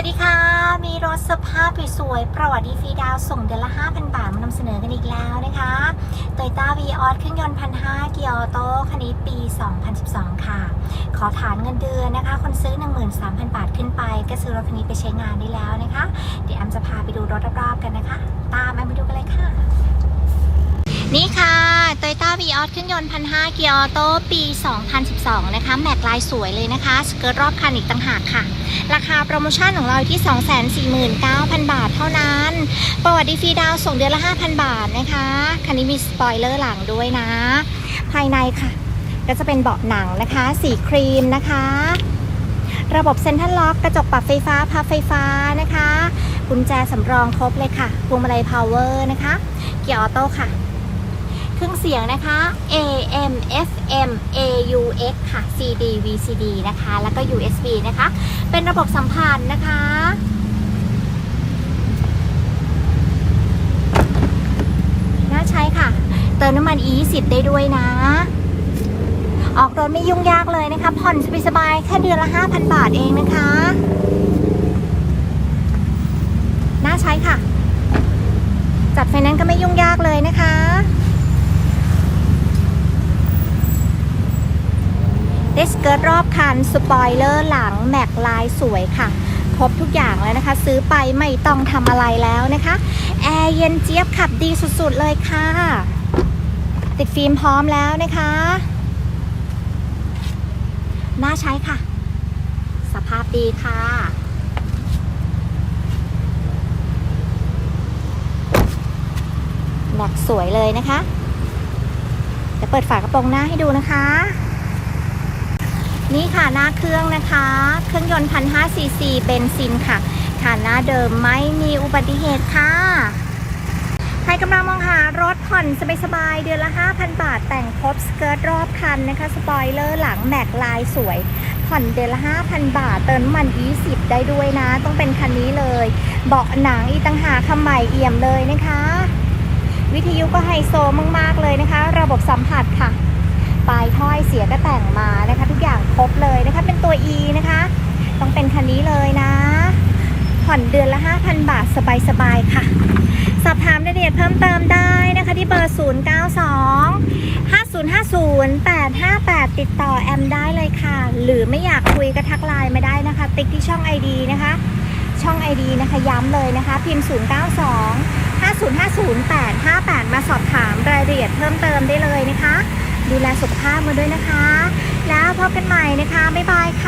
วัสดีค่ะ มีรถสภาพสวยๆประวัติฟรีดาวส่งเดือนละ 5,000 บาทมานำเสนอกันอีกแล้วนะคะ Toyota v ีออสเครื่องยนต์1,500เกียร์ออโต้คันนี้ปี 2012 ค่ะ ขอฐานเงินเดือนนะคะ คนซื้อ 13,000 บาทขึ้นไป ก็ซื้อรถคันนี้ไปใช้งานได้แล้วนะคะ เดี๋ยวแอมจะพาไปดูรถรอบๆกันนะคะ ตามแอมไปดูกันเลยค่ะ นี่ค่ะ ออสเครื่องยนต์1,500เกียร์ออโต้ปี 2012 นะคะ แม็กลายสวยเลยนะคะ สเกิร์ตรอบคันอีกต่างหากค่ะ ราคาโปรโมชั่นของเราอยู่ที่ 249,000 บาทเท่านั้น ประวัติฟรีดาวส่งเดือนละ 5,000 บาทนะคะ คันนี้มีสปอยเลอร์หลังด้วยนะ ภายในค่ะ ก็จะเป็นเบาะหนังนะคะ สีครีมนะคะ ระบบเซ็นทรัลล็อกกระจกปรับไฟฟ้าพับไฟฟ้านะคะกุญแจสำรองครบเลยค่ะพวงมาลัยพาวเวอร์นะคะ เกียร์ออโต้ค่ะ เครื่องเสียงนะคะ AM FM AUX ค่ะ CD VCD นะคะ แล้วก็ USB นะคะ เป็นระบบสัมพันธ์นะคะน่าใช้ค่ะ เติมน้ำมัน E20 ได้ด้วยนะ ออกรถไม่ยุ่งยากเลยนะคะ ผ่อนสบายๆแค่เดือนละ 5,000 บาทเองนะคะน่าใช้ค่ะ จัดไฟแนนซ์ก็ไม่ยุ่งยากเลยนะคะ ได้สเกิร์ตรอบคันสปอยเลอร์หลังแม็กลายสวยค่ะ ครบทุกอย่างแล้วนะคะ ซื้อไปไม่ต้องทำอะไรแล้วนะคะ แอร์เย็นเจี๊ยบขับดีสุดๆเลยค่ะ ติดฟิล์มพร้อมแล้วนะคะ น่าใช้ค่ะ สภาพดีค่ะแม็กสวยเลยนะคะจะเปิดฝากระโปรงหน้าให้ดูนะคะ นี่ค่ะหน้าเครื่องนะคะ เครื่องยนต์พันห้าซีซีเบนซินค่ะฐานหน้าเดิมไม่มีอุบัติเหตุค่ะ ใครกำลังมองหารถผ่อนสบายๆเดือนละ 5,000 บาท แต่งครบสเกิร์ตรอบคันนะคะ สปอยเลอร์หลังแม็กลายสวย ผ่อนเดือนละ 5,000 บาท เติมน้ำมัน 20 ได้ด้วยนะ ต้องเป็นคันนี้เลย เบาะหนังอีต่างหาคำใหม่เอี่ยมเลยนะคะ วิทยุก็ไฮโซมากๆเลยนะคะ ระบบสัมผัสค่ะ ปลายถ้อยเสียก็แต่งมานะคะ ทุกอย่างครบเลยนะคะ เป็นตัว E นะคะ ต้องเป็นคันนี้เลยนะ ผ่อนเดือนละ 5,000 บาทสบายๆค่ะ สอบถามรายละเอียดเพิ่มเติมได้นะคะ ที่เบอร์ 092 5050 858 ติดต่อแอมได้เลยค่ะ หรือไม่อยากคุยก็ทักไลน์มาได้นะคะ ติ๊กที่ช่อง ID นะคะ ช่อง ID นะคะย้ำเลยนะคะ พิมพ์ 092 5050 858 มาสอบถามรายละเอียดเพิ่มเติมได้เลยนะคะ ดูแลสุขภาพมาด้วยนะคะ แล้วพบกันใหม่นะคะ บ๊ายบายค่ะ